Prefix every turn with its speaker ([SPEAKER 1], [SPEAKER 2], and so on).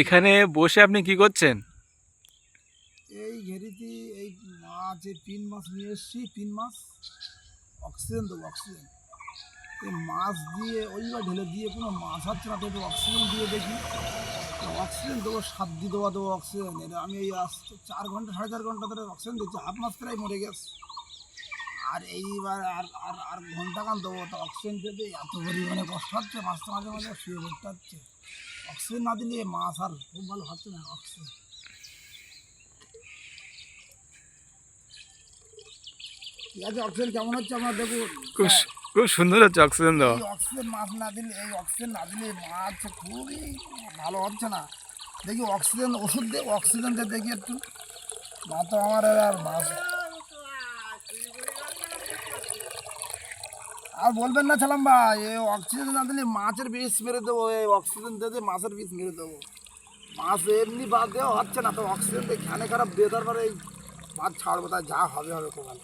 [SPEAKER 1] এখানে বসে আপনি কি করছেন?
[SPEAKER 2] এই ঘেরিতে এই মাছ এই তিন মাস নিয়ে এসেছি, তিন মাস। অক্সিজেন দেবো, অক্সিজেন। এই মাছ দিয়ে ওইবার ঢেলে দিয়ে কোনো মাছ হচ্ছে না তো একটু অক্সিজেন দিয়ে দেখি। অক্সিজেন দেবো সাত দিয়ে দেওয়া দেবো অক্সিজেন। এটা আমি এই চার ঘণ্টা, সাড়ে চার ঘণ্টা ধরে অক্সিজেন দিচ্ছি। হাফ মাস প্রায় মরে গেছে। আর এইবার আর আর আর ঘণ্টা কান দেবো তো অক্সিজেন পেতে। এত পরিমাণে কষ্ট হচ্ছে মাছটা মাঝে মাঝে শুয়ে পড়তে হচ্ছে। অক্সিজেন না দিলে মাছ আর খুব ভালো হচ্ছে না অক্সিজেন ঠিক আছে অক্সিজেন কেমন হচ্ছে আমরা দেখুন।
[SPEAKER 1] খুব
[SPEAKER 2] হ্যাঁ,
[SPEAKER 1] খুব সুন্দর হচ্ছে অক্সিজেন দেওয়া।
[SPEAKER 2] অক্সিজেন মাছ না দিলে এই অক্সিজেন না দিলে মাছ খুবই ভালো হচ্ছে না। দেখি অক্সিজেন ওষুধ দিয়ে অক্সিজেন দিয়ে দেখি একটু। না তো আমার আর মাছ আর বলবেন না ছিলাম ভাই, এই অক্সিজেন না দিলে মাছের বিষ মেরে দেবো, এই অক্সিজেন দিয়ে মাছের বিষ মেরে দেবো। মাছ এমনি বাদ দেওয়া হচ্ছে না, তো অক্সিজেন দিয়ে খানে খারাপ দিয়ে তারপরে এই মাছ ছাড়বো তাই যা হবে হবে ভালো